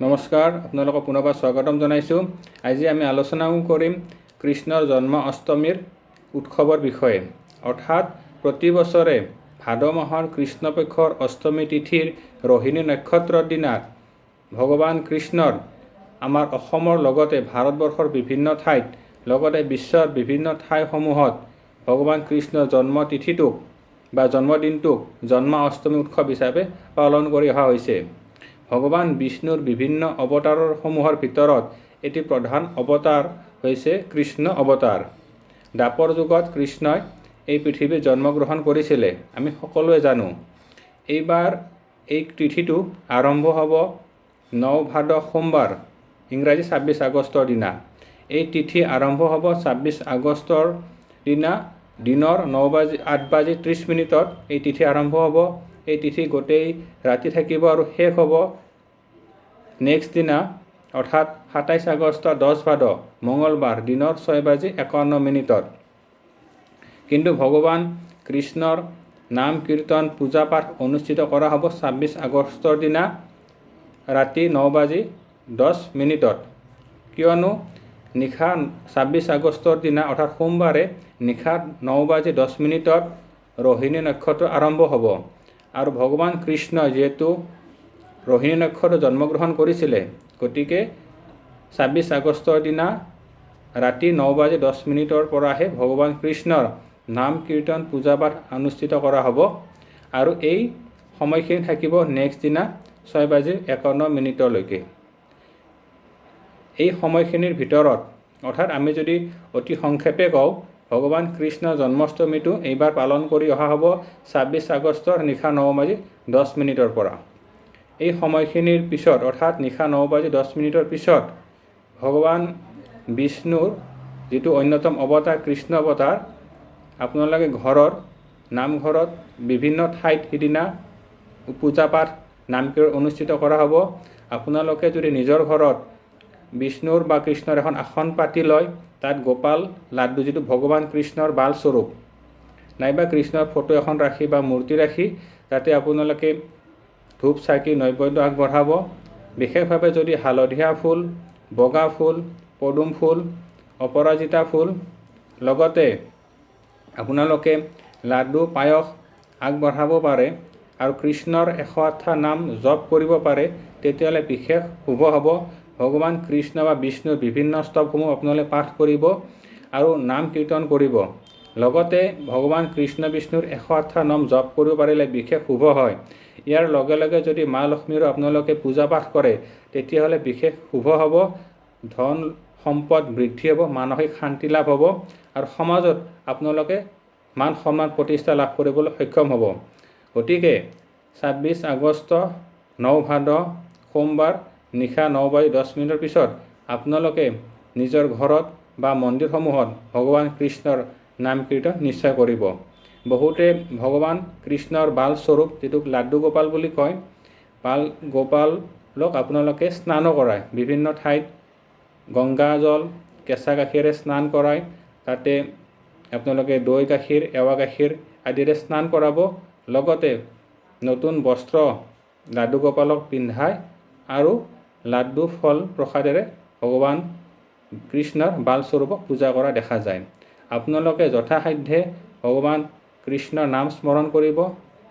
নমস্কাৰ, আপোনালোকক পুনৰবাৰ স্বাগতম জনাইছোঁ। আজি আমি আলোচনাও কৰিম কৃষ্ণৰ জন্ম অষ্টমীৰ উৎসৱৰ বিষয়ে। অৰ্থাৎ প্ৰতি বছৰে ভাদ মাহৰ কৃষ্ণপক্ষৰ অষ্টমী তিথিৰ ৰোহিণী নক্ষত্ৰৰ দিনা ভগৱান কৃষ্ণৰ আমাৰ অসমৰ লগতে ভাৰতবৰ্ষৰ বিভিন্ন ঠাইত, লগতে বিশ্বৰ বিভিন্ন ঠাইসমূহত ভগৱান কৃষ্ণৰ জন্ম তিথিটোক বা জন্মদিনটোক জন্ম অষ্টমী উৎসৱ হিচাপে পালন কৰি অহা হৈছে। ভগৱান বিষ্ণুৰ বিভিন্ন অৱতাৰসমূহৰ ভিতৰত এটি প্ৰধান অৱতাৰ হৈছে কৃষ্ণ অৱতাৰ। দ্বাপৰ যুগত কৃষ্ণই এই পৃথিৱীত জন্মগ্ৰহণ কৰিছিলে, আমি সকলোৱে জানো। এইবাৰ এই তিথিটো আৰম্ভ হ'ব ন ভাদ সোমবাৰ, ইংৰাজী ছাব্বিছ আগষ্টৰ দিনা। এই তিথি আৰম্ভ হ'ব ছাব্বিছ আগষ্টৰ দিনা, দিনৰ ন বাজি আঠ বাজি ত্ৰিছ মিনিটত এই তিথি আৰম্ভ হ'ব। এই তিথি গোটেই ৰাতি থাকিব আৰু শেষ হ'ব। নেক্সট দিনা, অৰ্থাৎ সাতাইছ আগষ্ট, দহ ভাদ মঙলবাৰ দিনৰ ছয় বাজি একাৱন্ন মিনিটত। কিন্তু ভগৱান কৃষ্ণৰ নাম কীৰ্তন পূজা পাঠ অনুষ্ঠিত কৰা হ'ব ছাব্বিছ আগষ্টৰ দিনা, ৰাতি ন বাজি দহ মিনিটত। কিয়নো নিশা ছাব্বিছ আগষ্টৰ দিনা, অৰ্থাৎ সোমবাৰে নিশা ন বাজি দহ মিনিটত ৰোহিণী নক্ষত্ৰ আৰম্ভ হ'ব। আৰু ভগৱান কৃষ্ণ যিহেতু ৰোহিণী নক্ষত্ৰ জন্মগ্ৰহণ কৰিছিলে গতিকে ছাব্বিছ আগষ্টৰ দিনা ৰাতি ন বাজি দহ মিনিটৰ পৰাহে ভগৱান কৃষ্ণৰ নাম কীৰ্তন পূজা পাঠ অনুষ্ঠিত কৰা হ'ব। আৰু এই সময়খিনি থাকিব নেক্সট দিনা ছয় বাজি একাৱন্ন মিনিটলৈকে। এই সময়খিনিৰ ভিতৰত, অৰ্থাৎ আমি যদি অতি সংক্ষেপে কওঁ ভগৱান কৃষ্ণৰ জন্মাষ্টমীটো এইবাৰ পালন কৰি অহা হ'ব ছাব্বিছ আগষ্টৰ নিশা ন বাজি দহ মিনিটৰ পৰা। এই সময়খিনিৰ পিছত, অৰ্থাৎ নিশা ন বাজি দহ মিনিটৰ পিছত, ভগৱান বিষ্ণুৰ যিটো অন্যতম অৱতাৰ কৃষ্ণ অৱতাৰ, আপোনালোকে ঘৰৰ নামঘৰত বিভিন্ন ঠাইত সিদিনা পূজা পাঠ নামকীৰ্তন অনুষ্ঠিত কৰা হ'ব। আপোনালোকে যদি নিজৰ ঘৰত বিষ্ণুৰ বা কৃষ্ণৰ এখন আসন পাতি লয়, তাত গোপাল লাড্ডু যিটো ভগৱান কৃষ্ণৰ বালস্বৰূপ। নাইবা কৃষ্ণৰ ফটো এখন ৰাখি বা মূৰ্তি ৰাখি, তাতে আপোনালোকে ধূপ চাকি নৈবেদ্য আগবঢ়াব। বিশেষভাৱে যদি হালধীয়া ফুল, বগা ফুল, পদুম ফুল, অপৰাজিতা ফুল, লগতে আপোনালোকে লাড্ডু, পায়স আগবঢ়াব পাৰে আৰু কৃষ্ণৰ এশ আঠটা নাম জপ কৰিব পাৰে, তেতিয়াহ'লে বিশেষ শুভ হ'ব। ভগৱান কৃষ্ণ বা বিষ্ণুৰ বিভিন্ন স্তৱসমূহ আপোনালোকে পাঠ কৰিব আৰু নাম কীৰ্তন কৰিব। লগতে ভগৱান কৃষ্ণ বিষ্ণুৰ এশ আঠটা নাম জপ কৰিব পাৰিলে বিশেষ শুভ হয়। ইয়াৰ লগে লগে যদি মা লক্ষ্মীৰো আপোনালোকে পূজা পাঠ কৰে, তেতিয়াহ'লে বিশেষ শুভ হ'ব, ধন সম্পদ বৃদ্ধি হ'ব, মানসিক শান্তি লাভ হ'ব আৰু সমাজত আপোনালোকে মান সন্মান প্ৰতিষ্ঠা লাভ কৰিবলৈ সক্ষম হ'ব। গতিকে ছাব্বিছ আগষ্ট ন ভাদ সোমবাৰ নিশা ন বাজি দহ মিনিটৰ পিছত আপোনালোকে নিজৰ ঘৰত বা মন্দিৰসমূহত ভগৱান কৃষ্ণৰ নাম কীৰ্তন নিশ্চয় কৰিব। বহুতে ভগৱান কৃষ্ণৰ বাল স্বৰূপ, যিটোক লাড্ডু গোপাল বুলি কয়, বাল গোপালক আপোনালোকে স্নানো কৰায়। বিভিন্ন ঠাইত গংগা জল, কেঁচা গাখীৰে স্নান কৰায়। তাতে আপোনালোকে দৈ গাখীৰ, এৱা গাখীৰ আদিৰে স্নান কৰাব। লগতে নতুন বস্ত্ৰ লাড্ডু গোপালক পিন্ধাই আৰু লাড্ডু, ফল, প্ৰসাদেৰে ভগৱান কৃষ্ণৰ বালস্বৰূপক পূজা কৰা দেখা যায়। আপোনালোকে যথাসাধ্যে ভগৱান কৃষ্ণৰ নাম স্মৰণ কৰিব।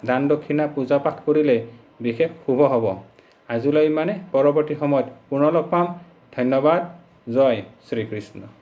দান, দক্ষিণা, পূজা পাঠ কৰিলে বিশেষ শুভ হ'ব। আজিলৈ ইমানে পৰৱৰ্তী সময়ত পুনৰ লগ পাম। ধন্যবাদ। জয় শ্ৰীকৃষ্ণ।